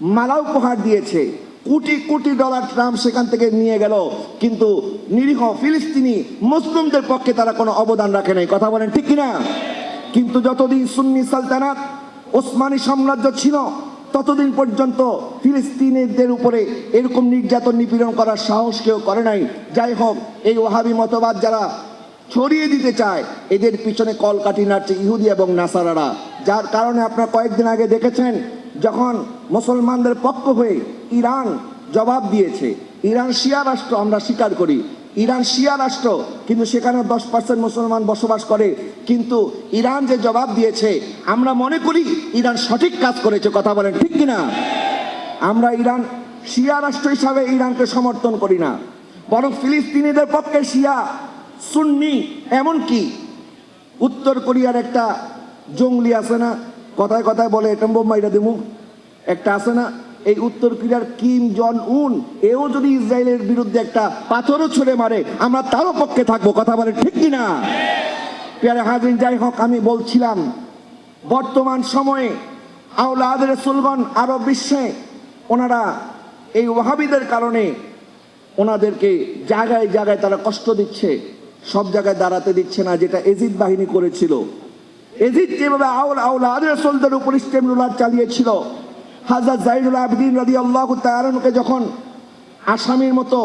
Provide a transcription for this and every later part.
মালা উপহার দিয়েছে। Crore crore dollar Trump সেখান থেকে নিয়ে গেল। কিন্তু নিরীহ ফিলিস্তিনি মুসলিমদের পক্ষে তারা কোনো অবদান রাখে নাই। কথা বলেন ঠিক কিনা? কিন্তু যতদিন সুন্নি সালতানাত ওসমানী সাম্রাজ্য ছিল, ততদিন পর্যন্ত ফিলিস্তিনিদের উপরে এরকম নির্যাতন নিপীড়ন করার সাহস কেউ করে নাই। যাই হোক, এই ওহাবি মতবাদ যারা ছড়িয়ে দিতে চায়, এদের পিছনে কলকাঠি নাড়ছে ইহুদি এবং নাসারারা। যার কারণে আপনারা কয়েকদিন আগে দেখেছেন যখন মুসলমানদের পক্ষ হয়ে ইরান জবাব দিয়েছে, ইরান শিয়া রাষ্ট্র আমরা স্বীকার করি। ইরান শিয়া রাষ্ট্র, কিন্তু সেখানে দশ পার্সেন্ট মুসলমান বসবাস করে। কিন্তু ইরান যে জবাব দিয়েছে, আমরা মনে করি ইরান সঠিক কাজ করেছে, কথা বলেন ঠিক কিনা? আমরা ইরান শিয়া রাষ্ট্র হিসাবে ইরানকে সমর্থন করি না। বরং ফিলিস্তিনিদের পক্ষে শিয়া, সুন্নি, এমনকি উত্তর কোরিয়ার একটা জঙ্গলি আছে না কথায় কথায় বলে এটা বোম্বাইটা দেবো। একটা আছে না, এই উত্তর কোরিয়ার কিম জন উন, এও যদি ইসরায়েলের বিরুদ্ধে একটা পাথরও ছুড়ে মারে, আমরা তারও পক্ষে থাকব। কথা বলে ঠিক কিনা পেয়ারে হাজির যাই হোক, আমি বলছিলাম, বর্তমান সময়ে আউলাদ রসুলগণ আরব বিশ্বে ওনারা এই ওয়াহাবিদের কারণে ওনাদেরকে জায়গায় জায়গায় তারা কষ্ট দিচ্ছে, সব জায়গায় দাঁড়াতে দিচ্ছে না, যেটা এজিদ বাহিনী করেছিল। এজিদ যেভাবে আউল আউলাদ রসুলদের উপর ইস্টেমরুলার চালিয়েছিল। হাজার জাইনুল আবদিন রাদি আল্লাহ তায়ারনকে যখন আসামির মতো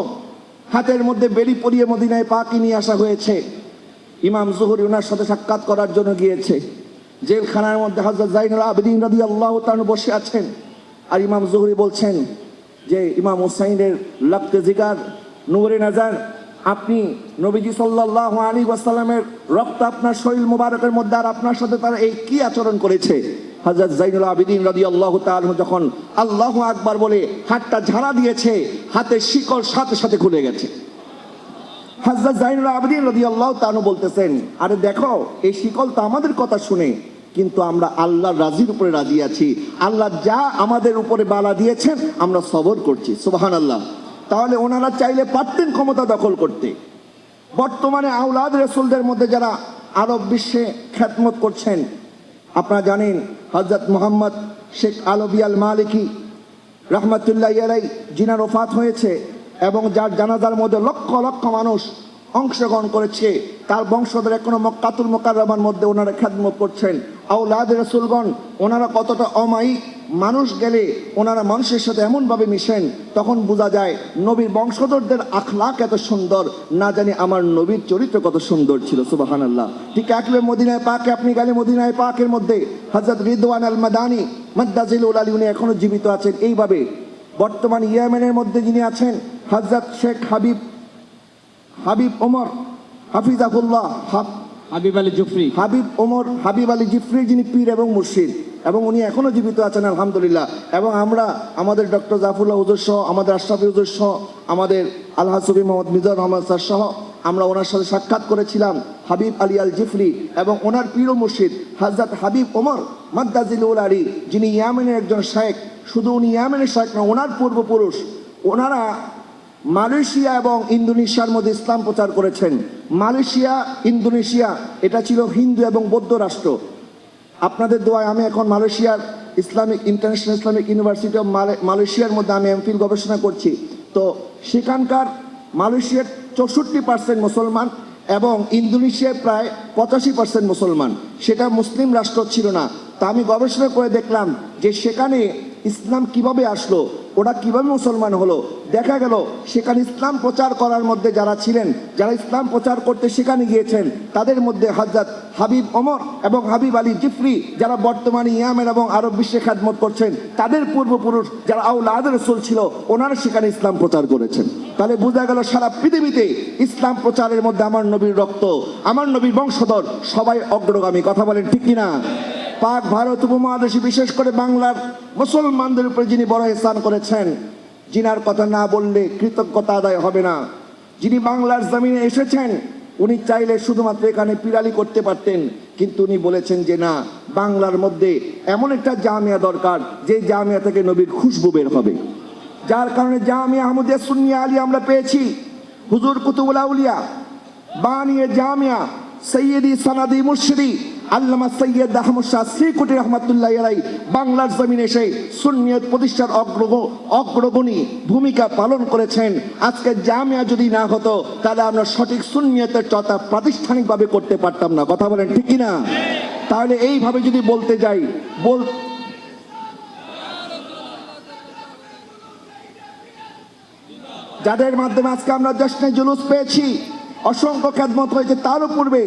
হাতের মধ্যে বেরি পরিয়ে মদিনায় পাকি নিয়ে আসা হয়েছে, ইমাম জুহরি ওনার সাথে সাক্ষাৎ করার জন্য গিয়েছে। জেলখানার মধ্যে হাজরত জাইনুল আবেদিন রাদি আল্লাহ তাআলা বসে আছেন আর ইমাম জুহরি বলছেন যে, ইমাম হুসাইনের লক্তে জিগার, নূরে নাজার আপনি নবীজি সাল্লাহ আলী ওয়াসাল্লামের রক্ত আপনার শরীর মুবারকের মধ্যে আর আপনার সাথে তারা এই কি আচরণ করেছে? হজরত জাইনুল আবিদিন রাদি আল্লাহ যখন আল্লাহ আকবার বলে হাতটা ঝাড়া দিয়েছে, হাতের শিকল সাথে সাথে খুলে গেছে। হাজরত জাইনুল আবদিন রাদিয়াল্লাহু তাআলা বলতেছেন, আরে দেখো, এই শিকল তো আমাদের কথা শুনে, কিন্তু আমরা আল্লাহর রাজির উপরে রাজি আছি। আল্লাহ যা আমাদের উপরে বালা দিয়েছেন, আমরা সবর করছি। সুবহানাল্লাহ। তাহলে ওনারা চাইলে পারতেন ক্ষমতা দখল করতে। বর্তমানে আউলাদ রসুলদের মধ্যে যারা আরব বিশ্বে খ্যাতমত করছেন, আপনারা জানেন হজরত মোহাম্মদ শেখ আলবিয়াল মালিকি রহমতুল্লাহ ইয়ারাই জিনার ওফাত হয়েছে এবং যার জানাজার মধ্যে লক্ষ লক্ষ মানুষ অংশগ্রহণ করেছে। তার বংশধর এখনও মক্কাতুল মোকাররমার মধ্যে ওনারা খ্যাতমত করছেন। আউলাদ রসুলগণ, ওনারা কতটা অমায়িক? মানুষ গেলে ওনারা মানুষের সাথে এমনভাবে মিশেন, তখন বোঝা যায় নবীর বংশধরদের আখলাক এত সুন্দর। না জানি আমার নবীর চরিত্র কত সুন্দর ছিল সুবাহান আল্লাহ ঠিক একলে মদিনায় পাকে, আপনি গেলে মদিনায় পাকের মধ্যে হজরত রিদওয়ান আল মাদানি মাদ্দাজিল আলী, উনি এখনও জীবিত আছেন। এইভাবে বর্তমান ইয়েমেনের মধ্যে যিনি আছেন হজরত শেখ হাবিব হাবিব ওমর হাফিজাফুল্লাহ half Habib Ali Jufri. Habib Omar Habib Ali Jifri যিনি পীর এবং মুর্শিদ এবং উনি এখনও জীবিত আছেন আলহামদুলিল্লাহ। এবং আমরা আমাদের ডক্টর জাফরুল্লাহ হুজুর সহ আমাদের আশরাফি হুজুর সহ আমাদের আল্লাহ সবি মোহাম্মদ মিজানুর রহমান স্যার সহ আমরা ওনার সাথে সাক্ষাৎ করেছিলাম হাবিব আলী আল জিফরি এবং ওনার পীর ও মুর্শিদ হাজরত হাবিব ওমর মাদ্দাজিলুল আলী যিনি ইয়ামেনের একজন শেখ শুধু উনি ইয়ামেনের শেখ না ওনার পূর্বপুরুষ। ওনারা মালয়েশিয়া এবং ইন্দোনেশিয়ার মধ্যে ইসলাম প্রচার করেছেন। মালয়েশিয়া, ইন্দোনেশিয়া, এটা ছিল হিন্দু এবং বৌদ্ধ রাষ্ট্র। আপনাদের দোয়ায় আমি এখন মালয়েশিয়ার Islamic, international Islamic university of মালয়েশিয়ার মধ্যে আমি এমফিল গবেষণা করছি। তো সেখানকার মালয়েশিয়ার চৌষট্টি পার্সেন্ট মুসলমান এবং ইন্দোনেশিয়ায় প্রায় পঁচাশি পার্সেন্ট মুসলমান। সেটা মুসলিম রাষ্ট্র ছিল না। তা আমি গবেষণা করে দেখলাম যে সেখানে ইসলাম কীভাবে আসলো? ওরা কীভাবে মুসলমান হলো? দেখা গেল, সেখানে ইসলাম প্রচার করার মধ্যে যারা ছিলেন, যারা ইসলাম প্রচার করতে সেখানে গিয়েছেন, তাদের মধ্যে হজরত হাবিব ওমর এবং হাবিব আলী জিফরি, যারা বর্তমানে ইয়ামের এবং আরব বিশ্বে খ্যাতমত করছেন, তাদের পূর্বপুরুষ, যারা আউলাদ রসুল ছিল, ওনারা সেখানে ইসলাম প্রচার করেছেন। তাহলে বোঝা গেল সারা পৃথিবীতে ইসলাম প্রচারের মধ্যে আমার নবীর রক্ত, আমার নবীর বংশধর সবাই অগ্রগামী। কথা বলেন ঠিক কিনা? পাক ভারত উপমহাদেশে বিশেষ করে বাংলার মুসলমানদের উপরে যিনি বড় স্থান করেছেন জিনার কথা না বললে কৃতজ্ঞতা আদায় হবে না। যিনি বাংলার জমিনে এসেছেন, উনি চাইলে শুধুমাত্র এখানে পিরালি করতে পারতেন, কিন্তু উনি বলেছেন যে না, বাংলার মধ্যে এমন একটা জামিয়া দরকার, যে জামিয়া থেকে নবীর খুশবু বের হবে। যার কারণে জামিয়া আহমদিয়া সুন্নিয়া আলী আমরা পেয়েছি। হুজুর কুতুবুল আউলিয়া, বানিয়ে জামিয়া সৈয়দি সানাদি মুর্শিদি আল্লামা সৈয়দ আহমদ শাহ শ্রীকুটি রহমতুল্লাহ বাংলার জমিনে এসে সুন্নিয়ত প্রতিষ্ঠার অগ্রগ, অগ্রগণী ভূমিকা পালন করেছেন। আজকে জামিয়া যদি না হতো, তাহলে আমরা সঠিক সুন্নিয়তের চর্চা প্রাতিষ্ঠানিকভাবে করতে পারতাম না। কথা বলেন ঠিক না তাহলে এইভাবে যদি বলতে যাই, বল যাদের মাধ্যমে আজকে আমরা জশ্নে জুলুস পেয়েছি, অসংখ্য খ্যাতমত হয়েছে, তারও পূর্বে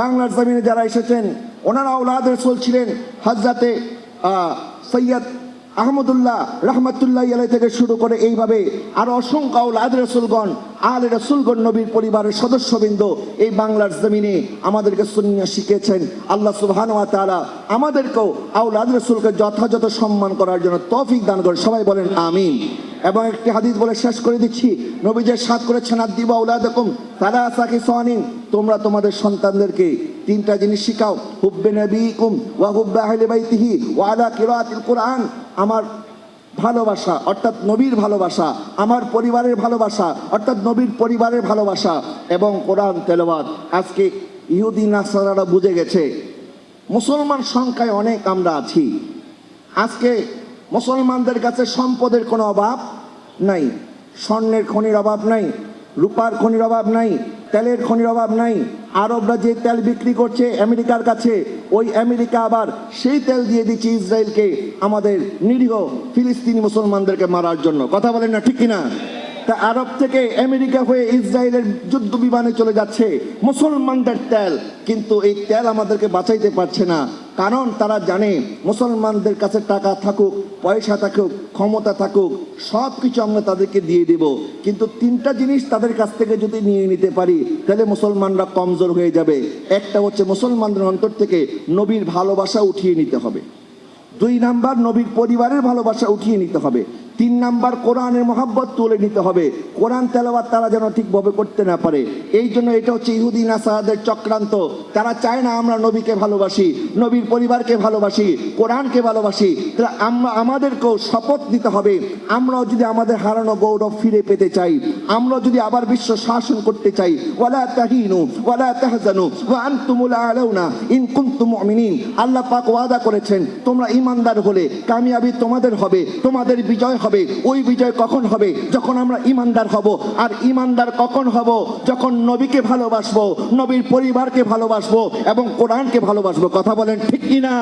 বাংলার জমিনে যারা এসেছেন, ওনারা ওলাদ রসুল ছিলেন হজরতে সৈয়দ আহমদুল্লাহ রহমতুল্লাহ আলাই থেকে শুরু করে এইভাবে আর অসংখ্য আউলাদ রসুলগণ, আল রসুলগণ, নবীর পরিবারের সদস্যবৃন্দ এই বাংলার জমিনে আমাদেরকে সুনিয়া শিখিয়েছেন। আল্লাহ সুবহান ওয়া তাআলা আমাদেরকেও আউলাদ রসুলকে যথাযথ সম্মান করার জন্য তৌফিক দান করে সবাই বলেন, আমিন। এবং একটি হাদিস বলে শেষ করে দিচ্ছি। নবী যে সাত করেছেন আর দিবা উলাদকুম তারা আসাকি সোয়ানিন তোমরা তোমাদের সন্তানদেরকে তিনটা জিনিস শিখাও। হুব্বে নবীকুম ওয়া হুব্বে আহলে বাইতিহি ওয়া আলা কিরাআতিল কুরআন। আমার ভালোবাসা, অর্থাৎ নবীর ভালোবাসা, আমার পরিবারের ভালোবাসা, অর্থাৎ নবীর পরিবারের ভালোবাসা এবং কোরআন তেলাওয়াত। আজকে ইহুদি নাসারারা বুঝে গেছে, মুসলমান সংখ্যায় অনেক আমরা আছি। আজকে মুসলমানদের কাছে সম্পদের কোনো অভাব নাই। স্বর্ণের খনির অভাব নাই, রূপার খনির অভাব নাই, তেলের খনির অভাব নাই। আরবরা যে তেল বিক্রি করছে আমেরিকার কাছে, ওই আমেরিকা আবার সেই তেল দিয়ে দিচ্ছে ইসরায়েলকে আমাদের নিরীহ ফিলিস্তিনি মুসলমানদেরকে মারার জন্য। কথা বলেন না ঠিক কিনা? তা আরব থেকে আমেরিকা হয়ে ইসরায়েলের যুদ্ধ বিমানে চলে যাচ্ছে মুসলমানদের তেল। কিন্তু এই তেল আমাদেরকে বাঁচাইতে পারছে না। কারণ তারা জানে মুসলমানদের কাছে টাকা থাকুক, পয়সা থাকুক, ক্ষমতা থাকুক সব কিছু আমরা তাদেরকে দিয়ে দেব। কিন্তু তিনটা জিনিস তাদের কাছ থেকে যদি নিয়ে নিতে পারি, তাহলে মুসলমানরা কমজোর হয়ে যাবে। একটা হচ্ছে মুসলমানদের অন্তর থেকে নবীর ভালোবাসা উঠিয়ে নিতে হবে। দুই নাম্বার, নবীর পরিবারের ভালোবাসা উঠিয়ে নিতে হবে। তিন নাম্বার কোরআনের মহাব্বত তুলে নিতে হবে। কোরআন তেলাওয়াত তারা যেন ঠিকভাবে করতে না পারে। এই জন্য এটা হচ্ছে ইহুদি নাসারাদের চক্রান্ত। তারা চায় না আমরা নবীকে ভালোবাসি, নবীর পরিবারকে ভালোবাসি, কোরআনকে ভালোবাসি। আমরা, আমাদেরকেও শপথ নিতে হবে। আমরাও যদি আমাদের হারানো গৌরব ফিরে পেতে চাই আমরা যদি আবার বিশ্ব শাসন করতে চাই, ওয়ালা তাহিনু, ওয়ালা তাহজানু, ওয়া আনতুমুল আলাউনা, ইন কুনতুম মুমিনিন। আল্লাহ পাক ওয়াদা করেছেন, তোমরা ইমানদার হলে, কামিয়াবি তোমাদের হবে, তোমাদের বিজয় হবে, ওই বিজয় কখন হবে? যখন আমরা ইমানদার হব। আর ইমানদার কখন হব? যখন নবীকে ভালোবাসবো, নবীর পরিবারকে ভালোবাসবো এবং কোরআনকে ভালোবাসবো। কথা বলেন ঠিক কি না?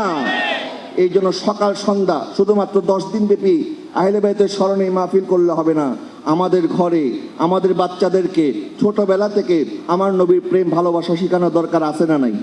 এই জন্য সকাল সন্ধ্যা, শুধুমাত্র দশ দিন ব্যাপী আহলে বাইতের স্মরণে মাহফিল করলে হবে না। আমাদের ঘরে, আমাদের বাচ্চাদেরকে ছোটবেলা থেকে আমার নবীর প্রেম ভালোবাসা শেখানো দরকার আছে না নাই?